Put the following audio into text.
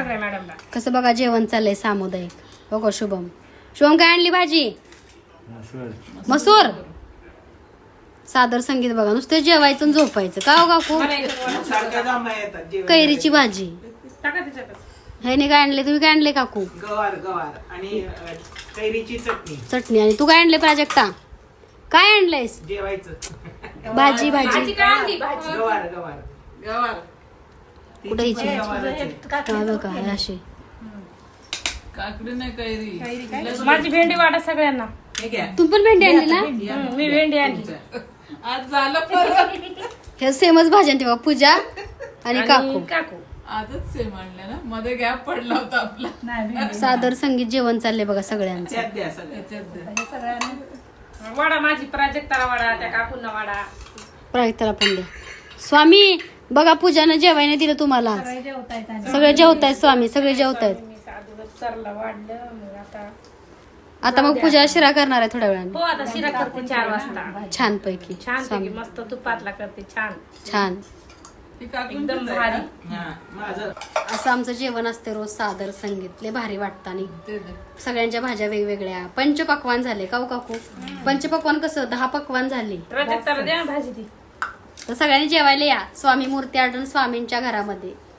सगळ्या मॅडमला. कसं बघा जेवण चाललंय सामुदायिक. बघा शुभम. शुभम काय आणली भाजी? मसूर. सादर संगीत बघा नुसतं जेवायचं आणि झोपायचं. का हो काकू? कैरीची भाजी. टाका त्याच्यातच ह्याने काय आणले? तुम्ही काय आणले काकू? गवार गवार. आणि कैरीची चटणी. चटणी. आणि तू काय आणले प्राजक्ता? काय आणलंयस? जेवायचं. भाजी भाजी. भाजी काय आणली? भाजी. गवार गवार. गवार. कुठे बघा काकडी नाही कैरी. माझी भेंडी वाटा सगळ्यांना. हे घ्या. तू पण भेंडी आणली ना? मी भेंडी आणली. आज झालं परत. हे सेमच भाज्या तेव्हा पूजा आणि काकू. काकू. आजच सेम आणलं ना? मध्ये गॅप पडला होता आपला. सादर संगीत जेवण चाललंय बघा सगळ्यांचं. वडा माझी प्राजक्ताला वडा त्या काकूंना वडा. प्राजक्ताला पण द्या. स्वामी बघा पूजानं जेवायला दिलं तुम्हाला आज. सगळे जेवतायत स्वामी सगळे जेवतायत. मी साधू सरला वाढलं मग आता आता मग पूजा शिरा करणार आहे थोड्या वेळाने. हो आता शिरा करते चार वाजता. छान पैकी छान स्वामी. पैकी मस्त तुपातला करते छान. छान. एकदम भारी. हा माझं. असं आमचं जेवण असते रोज सादर संगीत. लय भारी वाटतं आणि. सगळ्यांच्या भाज्या वेगवेगळ्या. पंचपक्वान झाले काऊ काकू? पंचपक्वान कसं? दहा पक्वान झाली. प्राजक्ताला द्या ना भाजी ती. तर सगळ्यांनी जेवायला या. स्वामी मूर्ती आढळून स्वामींच्या घरामध्ये.